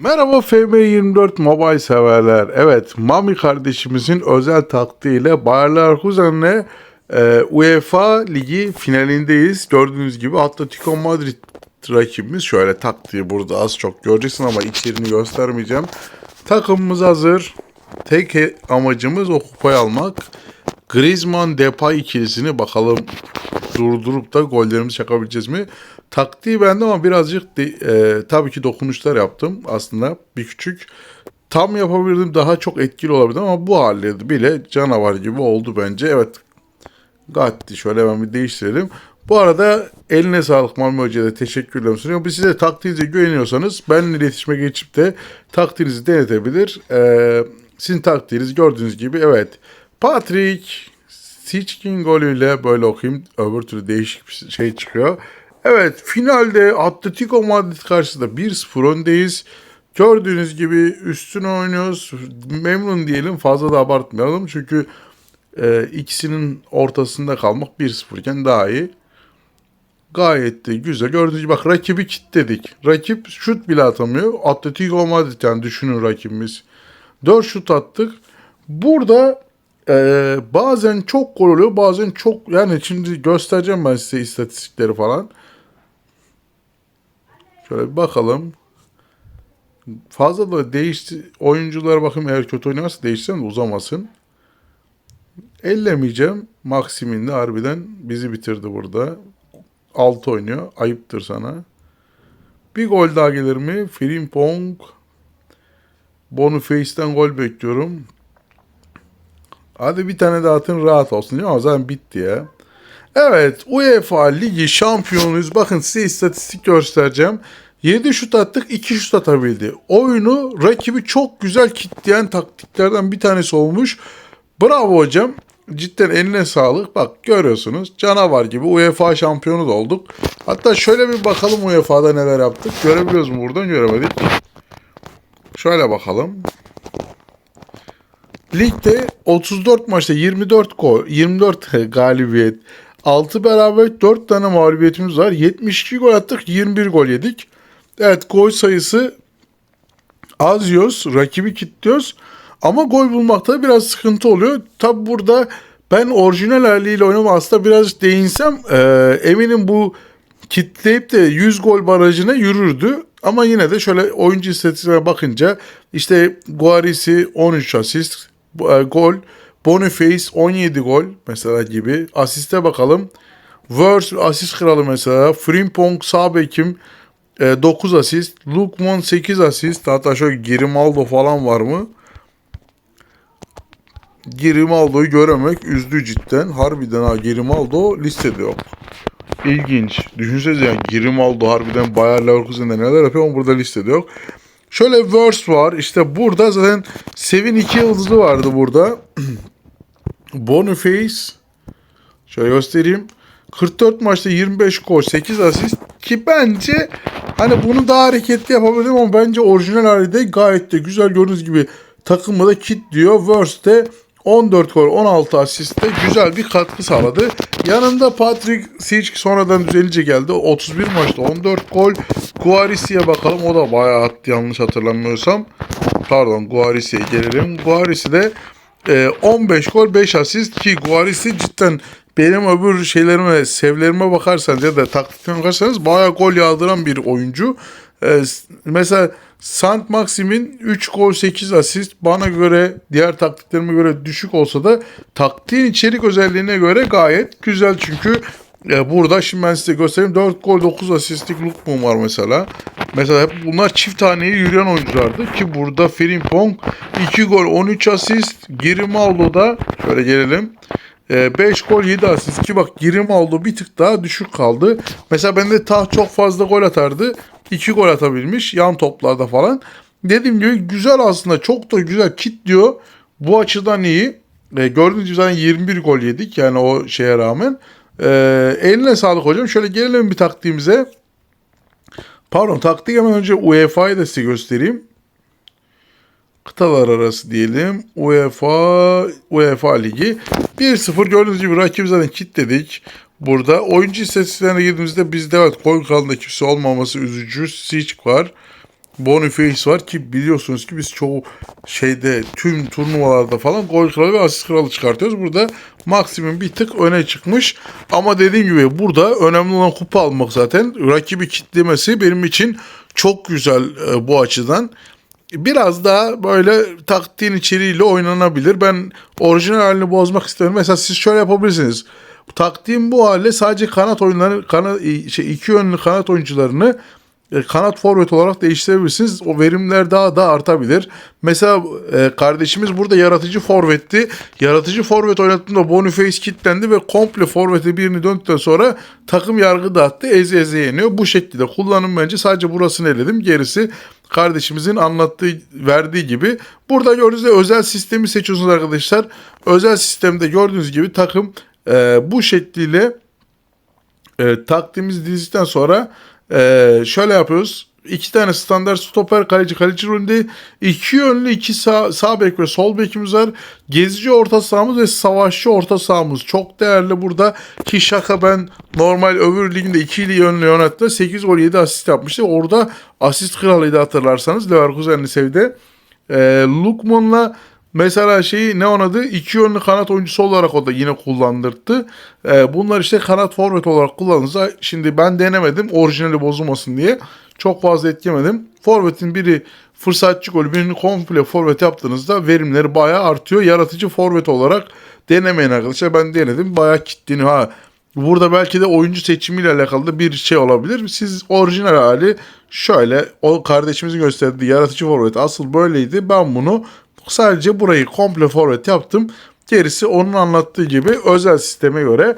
Merhaba FM24 Mobile severler. Evet, Mami kardeşimizin özel taktiğiyle Bayer Leverkusen'le e, UEFA Ligi finalindeyiz. Gördüğünüz gibi Atletico Madrid rakibimiz. Şöyle taktiği burada az çok göreceksin ama içeriğini göstermeyeceğim. Takımımız hazır. Tek amacımız o kupayı almak. Griezmann Depay ikilisini bakalım durdurup da gollerimizi çakabileceğiz mi? Taktiği bende ama birazcık de- e, tabii ki dokunuşlar yaptım aslında bir küçük. Tam yapabilirdim daha çok etkili olabilirdi ama bu halde bile canavar gibi oldu bence. Evet Gatti şöyle hemen bir değiştirelim. Bu arada eline sağlık Mami Hoca'ya teşekkürlerimi sunuyorum. Biz size taktiğinize güveniyorsanız benimle iletişime geçip de taktiğinizi denetebilir. Ee, sizin taktiğiniz gördüğünüz gibi evet. Patrick Sitchkin golüyle böyle okuyayım. Öbür türlü değişik bir şey çıkıyor. Evet finalde Atletico Madrid karşısında 1-0 öndeyiz. Gördüğünüz gibi üstüne oynuyoruz. Memnun diyelim fazla da abartmayalım. Çünkü e, ikisinin ortasında kalmak 1-0 iken daha iyi. Gayet de güzel. Gördüğünüz gibi bak rakibi kilitledik. Rakip şut bile atamıyor. Atletico Madrid yani düşünün rakibimiz. 4 şut attık. Burada e, bazen çok gol oluyor bazen çok yani şimdi göstereceğim ben size istatistikleri falan. Şöyle bir bakalım. Fazla da değişti. Oyunculara bakın eğer kötü oynarsa değişsen de uzamasın. Ellemeyeceğim. Maximin de harbiden bizi bitirdi burada. 6 oynuyor. Ayıptır sana. Bir gol daha gelir mi? Frimpong. Boniface'den gol bekliyorum. Hadi bir tane daha atın rahat olsun. O zaman bitti ya. Evet UEFA Ligi şampiyonuyuz. Bakın size istatistik göstereceğim. 7 şut attık 2 şut atabildi. Oyunu rakibi çok güzel kitleyen taktiklerden bir tanesi olmuş. Bravo hocam. Cidden eline sağlık. Bak görüyorsunuz canavar gibi UEFA şampiyonu da olduk. Hatta şöyle bir bakalım UEFA'da neler yaptık. Görebiliyoruz mu buradan göremedik. Şöyle bakalım. Ligde 34 maçta 24 gol, 24 galibiyet, 6 beraber 4 tane mağlubiyetimiz var. 72 gol attık, 21 gol yedik. Evet gol sayısı az yiyoruz, rakibi kilitliyoruz. Ama gol bulmakta biraz sıkıntı oluyor. Tabi burada ben orijinal haliyle oynama aslında biraz değinsem e, eminim bu kitleyip de 100 gol barajına yürürdü. Ama yine de şöyle oyuncu istatistiklerine bakınca işte Guarisi 13 asist, e, gol, Boniface 17 gol mesela gibi. Asiste bakalım. Vers asist kralı mesela. Frimpong sağ bekim e, 9 asist. Lukman 8 asist. Hatta şöyle Grimaldo falan var mı? Grimaldo'yu göremek üzdü cidden. Harbiden ha Grimaldo listede yok. İlginç. Düşünsenize yani Grimaldo harbiden Bayer Leverkusen'de neler yapıyor ama burada listede yok. Şöyle verse var. İşte burada zaten Sevin iki yıldızı vardı burada. Boniface şöyle göstereyim. 44 maçta 25 gol 8 asist ki bence hani bunu daha hareketli yapabilirim ama bence orijinal halde gayet de güzel gördüğünüz gibi takımı da kilitliyor. Verse de 14 gol 16 asiste güzel bir katkı sağladı. Yanında Patrick Schick sonradan düzelince geldi. 31 maçta 14 gol. Guarisi'ye bakalım. O da bayağı attı yanlış hatırlamıyorsam. Pardon Guarisi'ye gelelim. Guarisi de e, 15 gol 5 asist ki Guarisi cidden benim öbür şeylerime, sevlerime bakarsanız ya da taktiklerime bakarsanız bayağı gol yağdıran bir oyuncu. E, s- mesela Sant Maxim'in 3 gol 8 asist bana göre diğer taktiklerime göre düşük olsa da taktiğin içerik özelliğine göre gayet güzel çünkü e, burada şimdi ben size göstereyim 4 gol 9 asistlik Lukman var mesela. Mesela hep bunlar çift taneye yürüyen oyunculardı ki burada Frimpong 2 gol 13 asist Grimaldo da şöyle gelelim 5 gol 7 asist ki bak Grimaldo bir tık daha düşük kaldı. Mesela bende Tah çok fazla gol atardı. 2 gol atabilmiş yan toplarda falan. Dediğim gibi güzel aslında çok da güzel kitliyor. Bu açıdan iyi. E, gördüğünüz gibi zaten 21 gol yedik yani o şeye rağmen. E, eline sağlık hocam. Şöyle gelelim bir taktiğimize. Pardon taktik hemen önce UEFA'yı da size göstereyim. Kıtalar arası diyelim. UEFA UEFA Ligi 1-0 gördüğünüz gibi rakibi zaten kilitledik. Burada oyuncu istatistiklerine girdiğimizde bizde evet gol kralında kimse olmaması üzücü. Siç var. Boniface var ki biliyorsunuz ki biz çoğu şeyde tüm turnuvalarda falan gol kralı ve asist kralı çıkartıyoruz. Burada maksimum bir tık öne çıkmış. Ama dediğim gibi burada önemli olan kupa almak zaten. Rakibi kitlemesi benim için çok güzel e, bu açıdan. Biraz daha böyle taktiğin içeriğiyle oynanabilir. Ben orijinal halini bozmak istiyorum. Mesela siz şöyle yapabilirsiniz. Taktiğin bu hale sadece kanat oyunları, kanat, şey, iki yönlü kanat oyuncularını e, kanat forvet olarak değiştirebilirsiniz. O verimler daha da artabilir. Mesela e, kardeşimiz burada yaratıcı forvetti. Yaratıcı forvet oynattığında Boniface kilitlendi ve komple forvete birini döndükten sonra takım yargı dağıttı. Eze eze yeniyor. Bu şekilde kullanım bence sadece burasını eledim. Gerisi kardeşimizin anlattığı, verdiği gibi. Burada gördüğünüz gibi özel sistemi seçiyorsunuz arkadaşlar. Özel sistemde gördüğünüz gibi takım e, bu şekliyle e, taktiğimizi dizdikten sonra e, şöyle yapıyoruz. İki tane standart stoper kaleci kaleci rolünde iki yönlü iki sağ, sağ bek ve sol bekimiz var. Gezici orta sahamız ve savaşçı orta sahamız. Çok değerli burada ki şaka ben normal öbür liginde ikili yönlü yönetti. 8 gol 7 asist yapmıştı. Orada asist kralıydı hatırlarsanız Leverkusen'li sevdi. E, Lukman'la Mesela şeyi ne oynadı? İki yönlü kanat oyuncusu olarak o da yine kullandırdı. Ee, bunlar işte kanat forvet olarak kullanılırsa şimdi ben denemedim orijinali bozulmasın diye. Çok fazla etkilemedim. Forvetin biri fırsatçı golü birini komple forvet yaptığınızda verimleri bayağı artıyor. Yaratıcı forvet olarak denemeyin arkadaşlar. Ben denedim bayağı kitleniyor. Ha Burada belki de oyuncu seçimiyle alakalı da bir şey olabilir. Siz orijinal hali şöyle o kardeşimizin gösterdiği yaratıcı forvet asıl böyleydi. Ben bunu Sadece burayı komple forvet yaptım. Gerisi onun anlattığı gibi özel sisteme göre.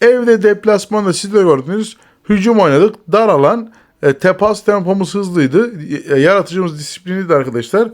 Evde deplasmanda siz de gördünüz. Hücum oynadık. Dar alan. E, tepas tempomuz hızlıydı. E, yaratıcımız disiplinliydi arkadaşlar.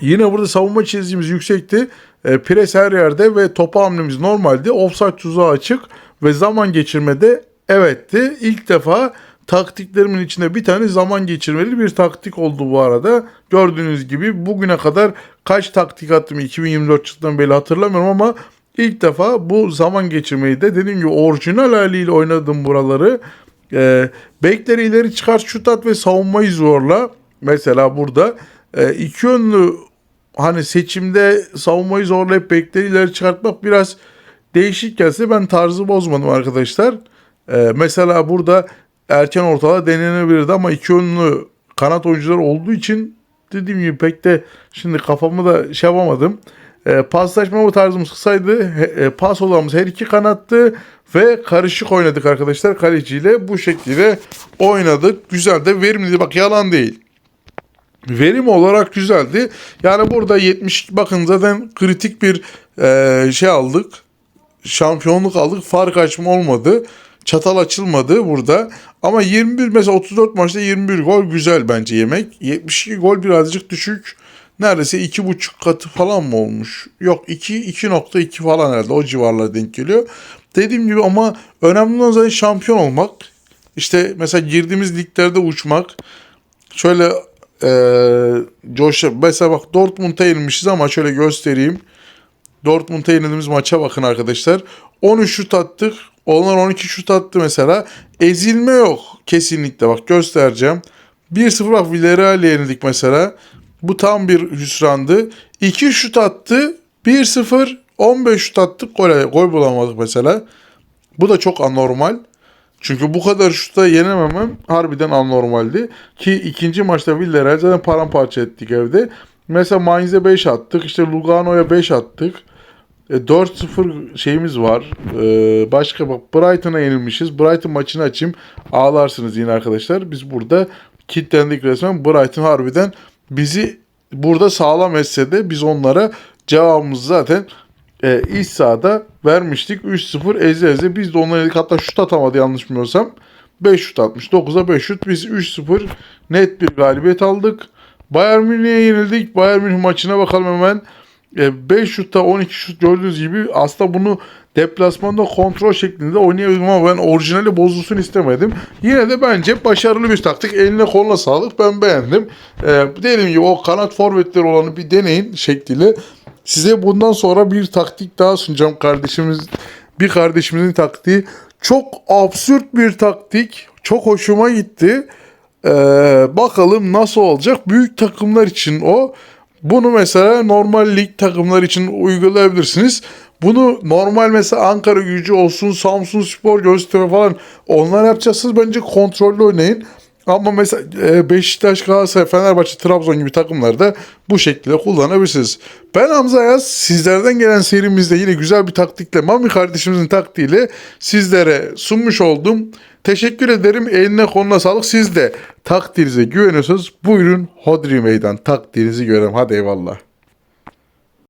Yine burada savunma çizgimiz yüksekti. E, pres her yerde ve topa hamlemiz normaldi. Offside tuzağı açık ve zaman geçirmede evetti. İlk defa taktiklerimin içinde bir tane zaman geçirmeli bir taktik oldu bu arada. Gördüğünüz gibi bugüne kadar kaç taktik attım 2024 yılından beri hatırlamıyorum ama ilk defa bu zaman geçirmeyi de dediğim gibi orijinal haliyle oynadım buraları. E, bekleri ileri çıkar şut at ve savunmayı zorla. Mesela burada e, iki yönlü hani seçimde savunmayı zorlayıp bekleri ileri çıkartmak biraz değişik gelse ben tarzı bozmadım arkadaşlar. E, mesela burada erken ortada denenebilirdi ama iki yönlü kanat oyuncular olduğu için dediğim gibi pek de şimdi kafamı da şey yapamadım. E, paslaşma bu tarzımız kısaydı. E, pas olanımız her iki kanattı ve karışık oynadık arkadaşlar kaleciyle. Bu şekilde oynadık. Güzel de verimliydi. Bak yalan değil. Verim olarak güzeldi. Yani burada 70 bakın zaten kritik bir e, şey aldık. Şampiyonluk aldık. Fark açma olmadı. Çatal açılmadı burada. Ama 21 mesela 34 maçta 21 gol güzel bence yemek. 72 gol birazcık düşük. Neredeyse 2,5 katı falan mı olmuş? Yok 2 2.2 falan herhalde o civarlara denk geliyor. Dediğim gibi ama önemli olan zaten şampiyon olmak. İşte mesela girdiğimiz liglerde uçmak. Şöyle e, coş mesela bak Dortmund'a yenilmişiz ama şöyle göstereyim. Dortmund'a yenildiğimiz maça bakın arkadaşlar. 13 şut attık. Onlar 12 şut attı mesela. Ezilme yok kesinlikle bak göstereceğim. 1-0 bak Villarreal'e yenildik mesela. Bu tam bir hüsrandı. 2 şut attı. 1-0 15 şut attık gol, gol bulamadık mesela. Bu da çok anormal. Çünkü bu kadar şuta yenememem harbiden anormaldi. Ki ikinci maçta Villarreal zaten paramparça ettik evde. Mesela Mainz'e 5 attık. İşte Lugano'ya 5 attık. E, 4-0 şeyimiz var. E, başka bak Brighton'a yenilmişiz. Brighton maçını açayım. Ağlarsınız yine arkadaşlar. Biz burada kilitlendik resmen. Brighton harbiden bizi burada sağlam etse de biz onlara cevabımızı zaten e, iç sahada vermiştik. 3-0 eze eze. Biz de onlara yedik. Hatta şut atamadı yanlış bilmiyorsam. 5 şut atmış. 9'a 5 şut. Biz 3-0 net bir galibiyet aldık. Bayern Münih'e yenildik. Bayern Münih maçına bakalım hemen. 5 şutta 12 şut gördüğünüz gibi aslında bunu deplasmanda kontrol şeklinde oynayabilirim ama ben orijinali bozulsun istemedim. Yine de bence başarılı bir taktik. Eline koluna sağlık. Ben beğendim. Ee, dediğim gibi o kanat forvetleri olanı bir deneyin şekliyle. Size bundan sonra bir taktik daha sunacağım kardeşimiz. Bir kardeşimizin taktiği. Çok absürt bir taktik. Çok hoşuma gitti. Ee, bakalım nasıl olacak. Büyük takımlar için o. Bunu mesela normal lig takımlar için uygulayabilirsiniz. Bunu normal mesela Ankara gücü olsun, Samsun Spor, Göztepe falan onlar yapacaksınız. Bence kontrollü oynayın. Ama mesela e, Beşiktaş, Galatasaray, Fenerbahçe, Trabzon gibi takımlarda bu şekilde kullanabilirsiniz. Ben Hamza Yaz. Sizlerden gelen serimizde yine güzel bir taktikle, Mami kardeşimizin taktiğiyle sizlere sunmuş oldum. Teşekkür ederim. Eline koluna sağlık. Siz de takdirinize güveniyorsanız buyurun Hodri Meydan takdirinizi görelim. Hadi eyvallah.